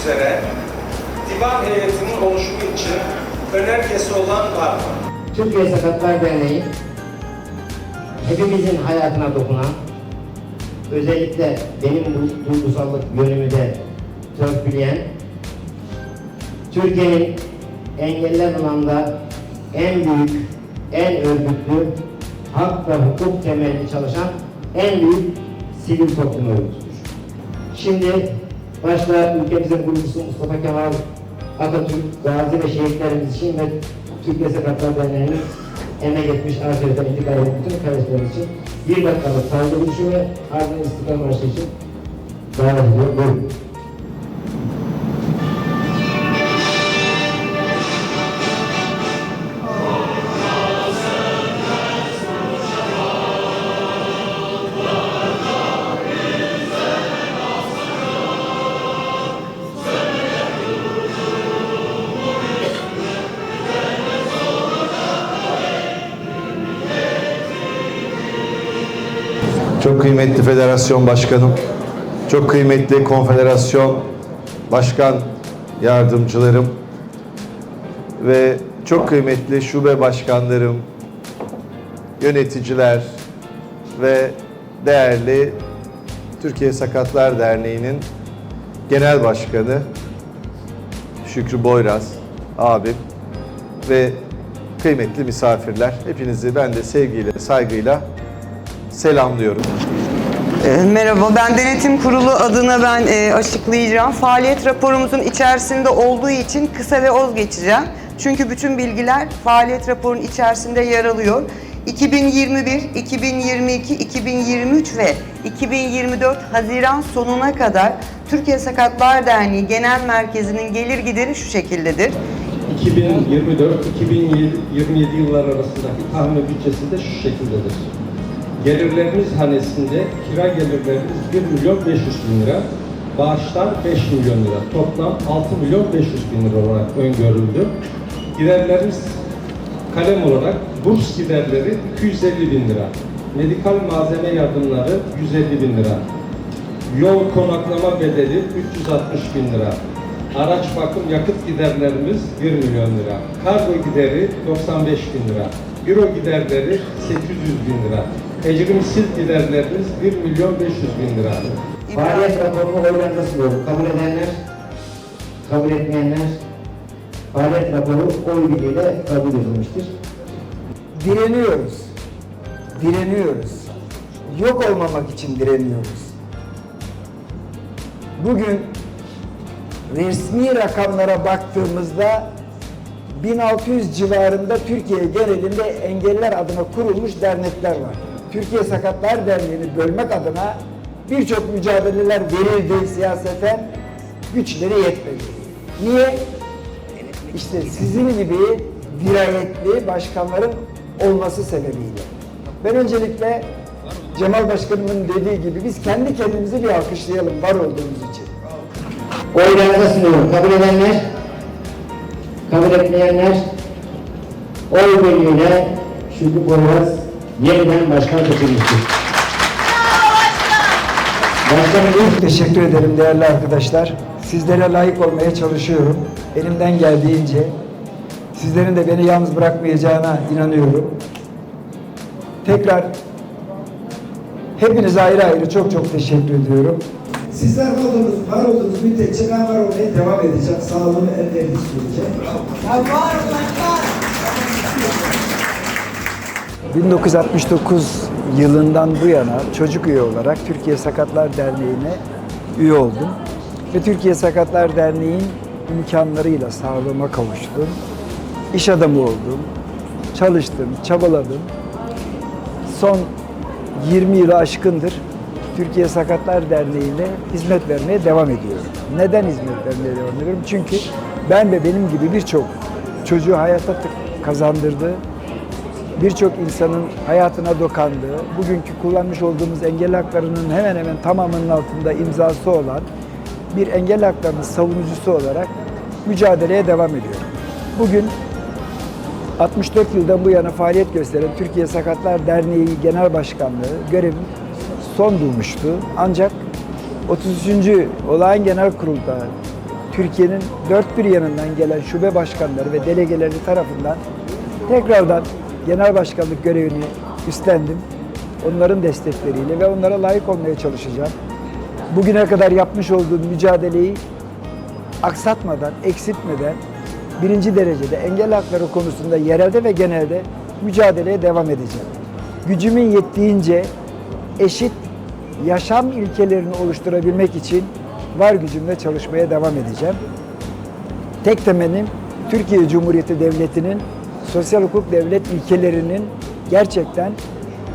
üzere divan heyetinin oluşumu için önergesi olan var mı? Türkiye Sakatlar Derneği hepimizin hayatına dokunan, özellikle benim bu duygusallık yönümü de törpüleyen, Türkiye'nin engeller alanda en büyük, en örgütlü, hak ve hukuk temelli çalışan en büyük sivil toplum örgütüdür. Şimdi başta ülkemizin kurucusu Mustafa Kemal Atatürk, gazi ve şehitlerimiz için ve Türkiye Sakatlar Derneği'nin emek etmiş afiyete intikal eden bütün kardeşlerimiz için bir dakikalık saygı duruşu ve ardından istiklal marşı için davet ediyor. Buyurun. Çok kıymetli federasyon başkanım, çok kıymetli konfederasyon başkan yardımcılarım ve çok kıymetli şube başkanlarım, yöneticiler ve değerli Türkiye Sakatlar Derneği'nin genel başkanı Şükrü Boyraz abim ve kıymetli misafirler. Hepinizi ben de sevgiyle, saygıyla selamlıyorum. E, Merhaba, ben Denetim Kurulu adına ben e, açıklayacağım. Faaliyet raporumuzun içerisinde olduğu için kısa ve öz geçeceğim. Çünkü bütün bilgiler faaliyet raporunun içerisinde yer alıyor. 2021, 2022, 2023 ve 2024 Haziran sonuna kadar Türkiye Sakatlar Derneği Genel Merkezi'nin gelir gideri şu şekildedir. 2024-2027 yıllar arasındaki tahmin bütçesi de şu şekildedir. Gelirlerimiz hanesinde kira gelirlerimiz 1 milyon 500 bin lira, bağışlar 5 milyon lira, toplam 6 milyon 500 bin lira olarak öngörüldü. Giderlerimiz kalem olarak burs giderleri 250 bin lira, medikal malzeme yardımları 150 bin lira, Yol konaklama bedeli 360 bin lira. Araç bakım yakıt giderlerimiz 1 milyon lira. Kargo gideri 95 bin lira. Büro giderleri 800 bin lira. Ecrimsil giderlerimiz 1 milyon 500 bin lira. Faaliyet raporunu oylarınıza sunuyorum. Kabul edenler, kabul etmeyenler, faaliyet raporu oy birliğiyle kabul edilmiştir. direniyoruz. Direniyoruz. Yok olmamak için direniyoruz. Bugün resmi rakamlara baktığımızda 1600 civarında Türkiye genelinde engeller adına kurulmuş dernekler var. Türkiye Sakatlar Derneği'ni bölmek adına birçok mücadeleler verildi siyaseten, güçleri yetmedi. Niye? İşte sizin gibi dirayetli başkanların olması sebebiyle. Ben öncelikle Cemal Başkanımın dediği gibi biz kendi kendimizi bir alkışlayalım var olduğumuz için. Oylarınıza sunuyorum. Kabul edenler, kabul etmeyenler, oy birliğiyle Şükrü Boyraz yeniden başkan seçilmiştir. Başkanım ilk Teşekkür ederim değerli arkadaşlar. Sizlere layık olmaya çalışıyorum. Elimden geldiğince. Sizlerin de beni yalnız bırakmayacağına inanıyorum. Tekrar hepinize ayrı ayrı çok çok teşekkür ediyorum. Sizler var olduğunuz, var olduğunuz müddetçe ben var olmaya devam edeceğim. Sağlığımı elde edip süreceğim. 1969 yılından bu yana çocuk üye olarak Türkiye Sakatlar Derneği'ne üye oldum. Ve Türkiye Sakatlar Derneği'nin imkanlarıyla sağlığıma kavuştum. İş adamı oldum. Çalıştım, çabaladım. Son 20 yılı aşkındır Türkiye Sakatlar Derneği'ne hizmet vermeye devam ediyorum. Neden hizmet vermeye devam ediyorum? Çünkü ben ve benim gibi birçok çocuğu hayata kazandırdı, birçok insanın hayatına dokandığı, bugünkü kullanmış olduğumuz engel haklarının hemen hemen tamamının altında imzası olan bir engel haklarının savunucusu olarak mücadeleye devam ediyorum. Bugün 64 yıldan bu yana faaliyet gösteren Türkiye Sakatlar Derneği Genel Başkanlığı görevim son bulmuştu. Ancak 33. Olağan Genel Kurul'da Türkiye'nin dört bir yanından gelen şube başkanları ve delegeleri tarafından tekrardan genel başkanlık görevini üstlendim. Onların destekleriyle ve onlara layık olmaya çalışacağım. Bugüne kadar yapmış olduğum mücadeleyi aksatmadan, eksiltmeden birinci derecede engel hakları konusunda yerelde ve genelde mücadeleye devam edeceğim. Gücümün yettiğince eşit yaşam ilkelerini oluşturabilmek için var gücümle çalışmaya devam edeceğim. Tek temelim Türkiye Cumhuriyeti Devleti'nin sosyal hukuk devlet ilkelerinin gerçekten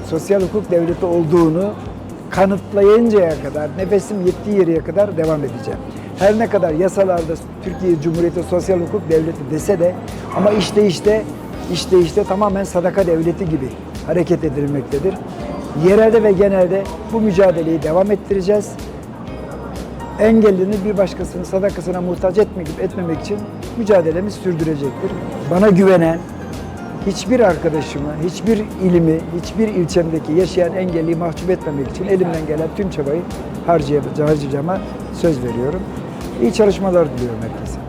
sosyal hukuk devleti olduğunu kanıtlayıncaya kadar, nefesim yettiği yere kadar devam edeceğim. Her ne kadar yasalarda Türkiye Cumhuriyeti Sosyal Hukuk Devleti dese de ama işte işte işte işte tamamen sadaka devleti gibi hareket edilmektedir. Yerelde ve genelde bu mücadeleyi devam ettireceğiz engellinin bir başkasının sadakasına muhtaç etmek, etmemek için mücadelemiz sürdürecektir. Bana güvenen hiçbir arkadaşımı, hiçbir ilimi, hiçbir ilçemdeki yaşayan engelliyi mahcup etmemek için elimden gelen tüm çabayı harcayacağıma söz veriyorum. İyi çalışmalar diliyorum herkese.